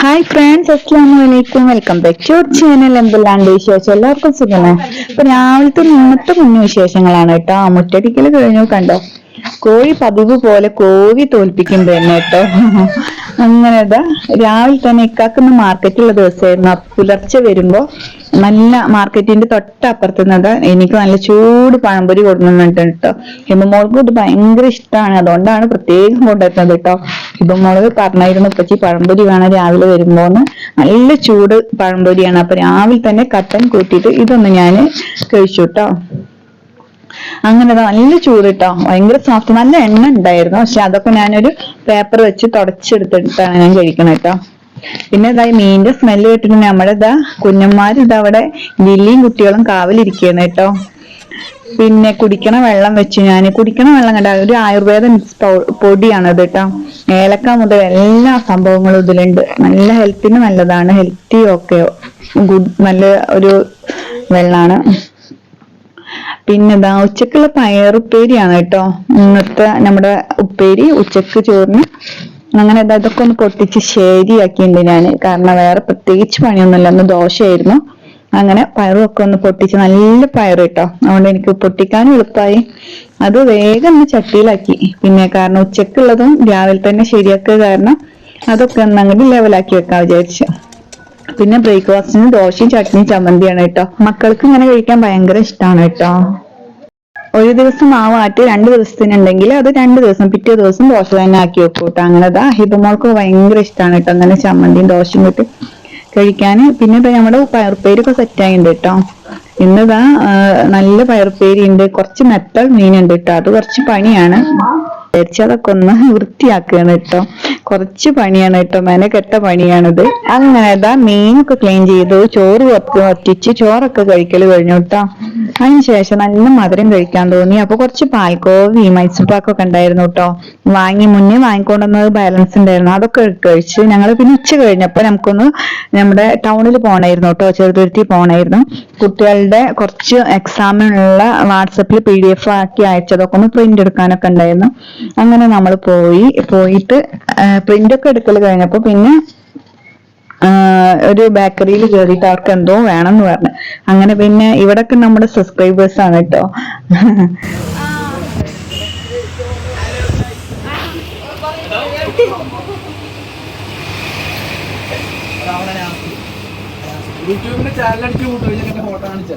Hi friends അസ്ലാം വലൈക്കും welcome back to your channel എന്തെല്ലാണ്ട് വിശേഷം എല്ലാവർക്കും സുഖമേ അപ്പൊ രാവിലത്തെ ഇന്നത്തെ കുഞ്ഞു വിശേഷങ്ങളാണ് കേട്ടോ. മുറ്റടിക്കൽ കഴിഞ്ഞു കണ്ടോ? കോഴി പതിവ് പോലെ കോഴി തോൽപ്പിക്കും തന്നെ കേട്ടോ. അങ്ങനെ രാവിലെ തന്നെ ഇക്കാക്കുന്ന മാർക്കറ്റുള്ള ദിവസമായിരുന്നു. പുലർച്ചെ വരുമ്പോ നല്ല മാർക്കറ്റിന്റെ തൊട്ടപ്പുറത്ത് നിന്നത് എനിക്ക് നല്ല ചൂട് പഴംപൊരി കൊടുക്കുന്നുണ്ട് കേട്ടോ ഹിമമോൾക്ക് ഇത് ഭയങ്കര ഇഷ്ടമാണ് അതുകൊണ്ടാണ് പ്രത്യേകം കൊണ്ടുവരുന്നത് കേട്ടോ ഹിമമോൾ പറഞ്ഞായിരുന്നു ഉപ്പച്ചി പഴംപൊരി വേണം രാവിലെ വരുമ്പോന്ന്. നല്ല ചൂട് പഴംപൊരിയാണ്. അപ്പൊ രാവിലെ തന്നെ കട്ടൻ കൂട്ടിയിട്ട് ഇതൊന്ന് ഞാൻ കഴിച്ചു കേട്ടോ അങ്ങനെ നല്ല ചൂട് കേട്ടോ ഭയങ്കര സോഫ്റ്റ് നല്ല എണ്ണ ഉണ്ടായിരുന്നു. പക്ഷെ അതൊക്കെ ഞാനൊരു പേപ്പർ വെച്ച് തുടച്ചെടുത്തിട്ടാണ് ഞാൻ കഴിക്കണേ കേട്ടോ പിന്നെ ഇതാ ഈ മീനിന്റെ സ്മെല്ല് കേട്ടിട്ട് നമ്മുടെ ഇതാ കുഞ്ഞന്മാർ ഇതാ അവിടെ വില്ലിയും കുട്ടികളും കാവലിരിക്കുകയാണ് കേട്ടോ പിന്നെ കുടിക്കണ വെള്ളം വെച്ച് ഞാൻ കുടിക്കണ വെള്ളം കണ്ട ഒരു ആയുർവേദ മിക്സ് പൊടിയാണ് ഇത് കേട്ടോ ഏലക്ക മുതൽ എല്ലാ സംഭവങ്ങളും ഇതിലുണ്ട്. നല്ല ഹെൽത്തിന് നല്ലതാണ്. ഹെൽത്തി ഒക്കെ ഗുഡ് നല്ല ഒരു വെള്ളാണ്. പിന്നെ ഇതാ ഉച്ചക്കുള്ള പയറുപ്പേരിയാണ് കേട്ടോ. ഇന്നത്തെ നമ്മുടെ ഉപ്പേരി ഉച്ചയ്ക്ക് ചോറിന്. അങ്ങനെ ഇതാ ഇതൊക്കെ ഒന്ന് പൊട്ടിച്ച് ശരിയാക്കിയിട്ടുണ്ട് ഞാൻ കാരണം വേറെ പ്രത്യേകിച്ച് പണിയൊന്നുമില്ല. അന്ന് ദോശയായിരുന്നു. അങ്ങനെ പയറും ഒക്കെ ഒന്ന് പൊട്ടിച്ച് നല്ല പയർ കേട്ടോ. അതുകൊണ്ട് എനിക്ക് പൊട്ടിക്കാനും എളുപ്പമായി. അത് വേഗം ഒന്ന് ചട്ടിയിലാക്കി. പിന്നെ കാരണം ഉച്ചക്കുള്ളതും രാവിലെ തന്നെ ശരിയാക്കുക കാരണം അതൊക്കെ ഒന്ന് അങ്ങോട്ട് ലെവലാക്കി വെക്കാൻ വിചാരിച്ചു. പിന്നെ ബ്രേക്ക്ഫാസ്റ്റിന് ദോശയും ചട്നിയും ചമ്മന്തിയാണ് കേട്ടോ. മക്കൾക്ക് ഇങ്ങനെ കഴിക്കാൻ ഭയങ്കര ഇഷ്ടമാണ് കേട്ടോ. ഒരു ദിവസം മാവ് ആട്ടി രണ്ട് ദിവസത്തിനുണ്ടെങ്കിൽ അത് രണ്ട് ദിവസം പിറ്റേ ദിവസം ദോശ തന്നെ ആക്കി വെക്കും കേട്ടോ. അങ്ങനെ അതാ ഹിബമോൾക്ക് ഭയങ്കര ഇഷ്ടമാണ് കേട്ടോ അങ്ങനെ ചമ്മന്തിയും ദോശയും കിട്ടി കഴിക്കാൻ. പിന്നെ ഇപ്പൊ നമ്മുടെ പയർപ്പേരൊക്കെ സെറ്റ് ആയിട്ടുണ്ട് കേട്ടോ. ഇന്നിതാ നല്ല പയർപ്പേരി ഉണ്ട് കുറച്ച് മെത്തൽ മീനുണ്ട് കേട്ടോ. അത് കുറച്ച് പണിയാണ്. വിചാരിച്ച് അതൊക്കെ ഒന്ന് വൃത്തിയാക്കുകയാണ് കേട്ടോ. കുറച്ച് പണിയാണ് കേട്ടോ മെനക്കെട്ട പണിയാണിത്. അങ്ങനെ ഇതാ മീനൊക്കെ ക്ലീൻ ചെയ്തു ചോറ് വറ്റിച്ച് ചോറൊക്കെ കഴിക്കൽ കഴിഞ്ഞു കേട്ടോ. അതിനുശേഷം നല്ല മധുരം കഴിക്കാൻ തോന്നി. അപ്പൊ കുറച്ച് പാൽക്കോവി മൈസൂർപ്പാക്കൊക്കെ ഉണ്ടായിരുന്നു കേട്ടോ വാങ്ങി മുന്നേ വാങ്ങിക്കൊണ്ടുവന്നത് ബാലൻസ് ഉണ്ടായിരുന്നു. അതൊക്കെ കഴിച്ച് ഞങ്ങൾ പിന്നെ ഉച്ച കഴിഞ്ഞപ്പോ നമുക്കൊന്ന് നമ്മുടെ ടൗണിൽ പോകണമായിരുന്നു കേട്ടോ ചെറുതുരുത്തി പോകണമായിരുന്നു കുട്ടികളുടെ കുറച്ച് എക്സാമിനുള്ള വാട്സപ്പിൽ പി ഡി എഫ് ആക്കി അയച്ചതൊക്കെ ഒന്ന് പ്രിന്റ് എടുക്കാനൊക്കെ ഉണ്ടായിരുന്നു. അങ്ങനെ നമ്മൾ പോയി. പോയിട്ട് പ്രിന്റ് ഒക്കെ എടുക്കൽ കഴിഞ്ഞപ്പോ പിന്നെ ഒരു ബേക്കറിയിൽ കയറിയിട്ട് അവർക്ക് എന്തോ വേണമെന്ന് പറഞ്ഞു. അങ്ങനെ പിന്നെ ഇവിടൊക്കെ നമ്മുടെ സബ്സ്ക്രൈബേഴ്സ് ആണ് കേട്ടോ. യൂട്യൂബിന്റെ ചാനൽ അടിച്ച് കൂട്ടും? ഫോട്ടോ കാണിച്ച?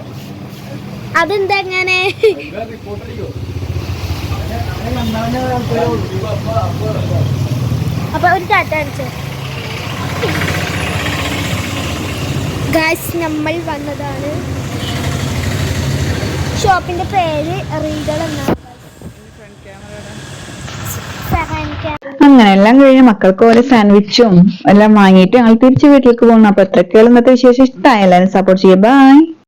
അതെന്താ? അങ്ങനെ അപ്പൊ ഒരു ടാറ്റ അടിച്ചു നമ്മൾ വന്നതാണ്. ഷോപ്പിന്റെ പേര് റീഗൾ എന്നാണ്. അങ്ങനെ എല്ലാം കഴിഞ്ഞ് മക്കൾക്ക് ഓരോ സാൻഡ്വിച്ചും എല്ലാം വാങ്ങിയിട്ട് ഞങ്ങൾ തിരിച്ച് വീട്ടിലേക്ക് പോകുന്നു. അപ്പൊ എത്രയൊക്കെയുള്ള ഇന്നത്തെ വിശേഷം. ഇഷ്ടമായ എല്ലാവരും സപ്പോർട്ട് ചെയ്യുക. ബൈ